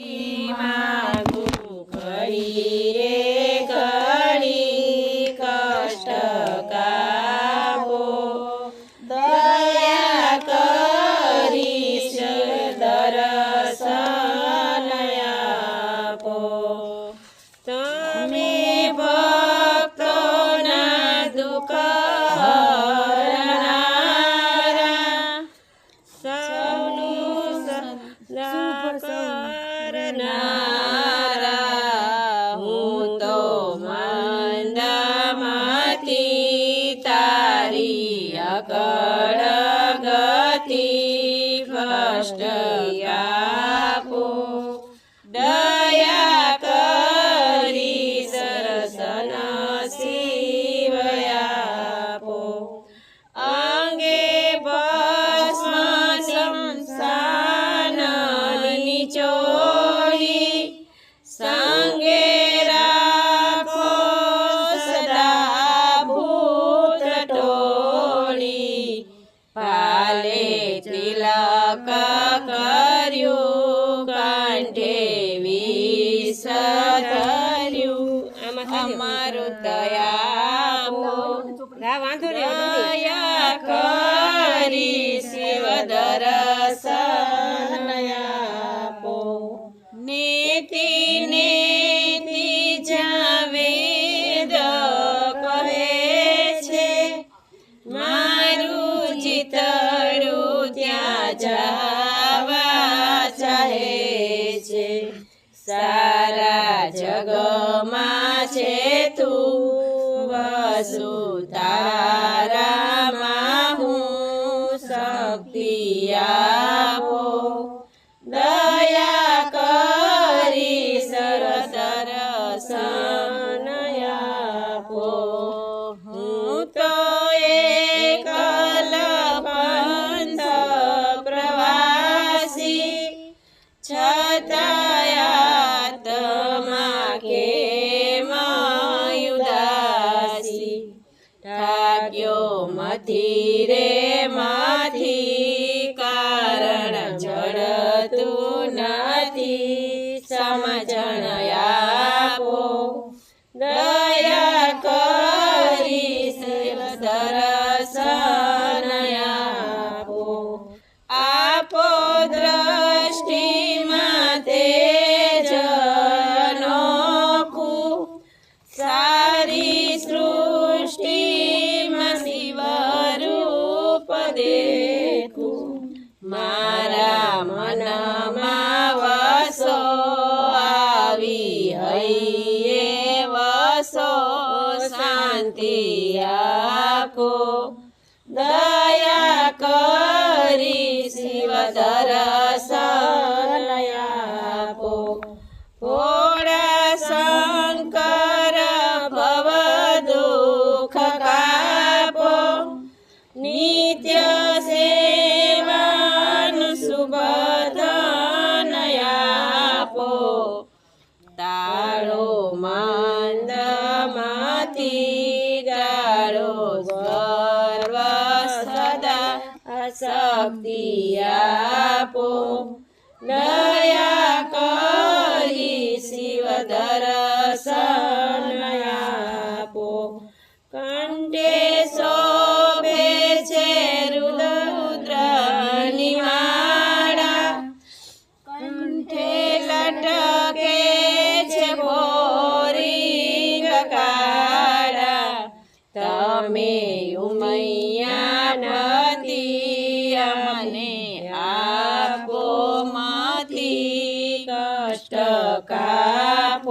Ima. કરનારા હું તો મંદમતી તારી અકળ ધર્યું અમારું દયા કરી શિવ દર્શન આપો. નીતિ નીતિ જાવેદ કહે છે મારું ચિતડું ત્યાં જાવા ચાહે છે. સારા જગમાં છે તું. વસુ તારામાં હું શક્તિ આપો. ઠાક્યો મથી રે માથી કારણ જડતું નથી સમજણ આપો. દયા શાંતિ આપો. દયા કરી શિવ દર્શન શક્તિ આપો દયા કરી શિવ દર્શન આપો કંઠે શોભે છે રુદ્રની માળા કંઠે લટકે છે ભોરી કાળા તમે ઉમૈયા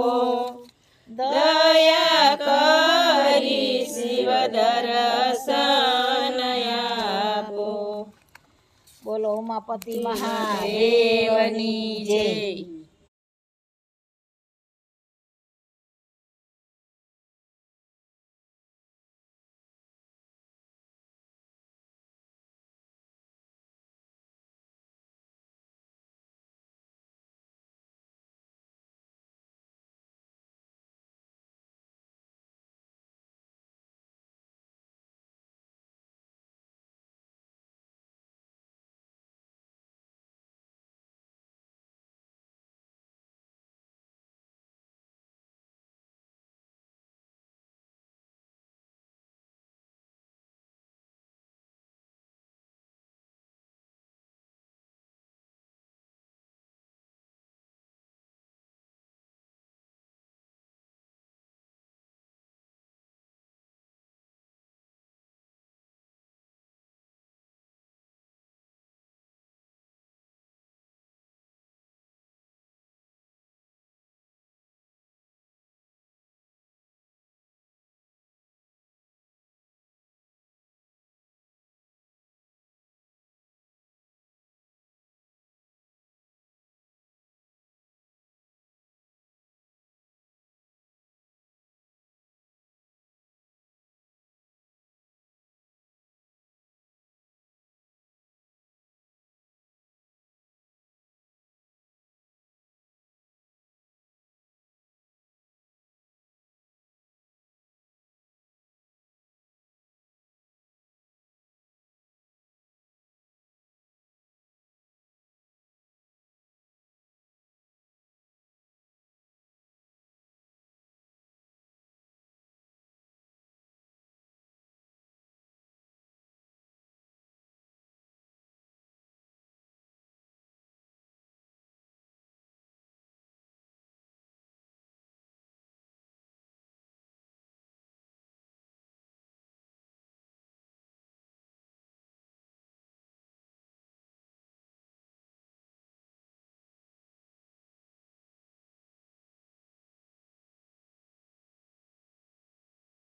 કાપો દયા કરી શિવ દર્શન આપો બોલો ઉમાપતિ મહાદેવની જય.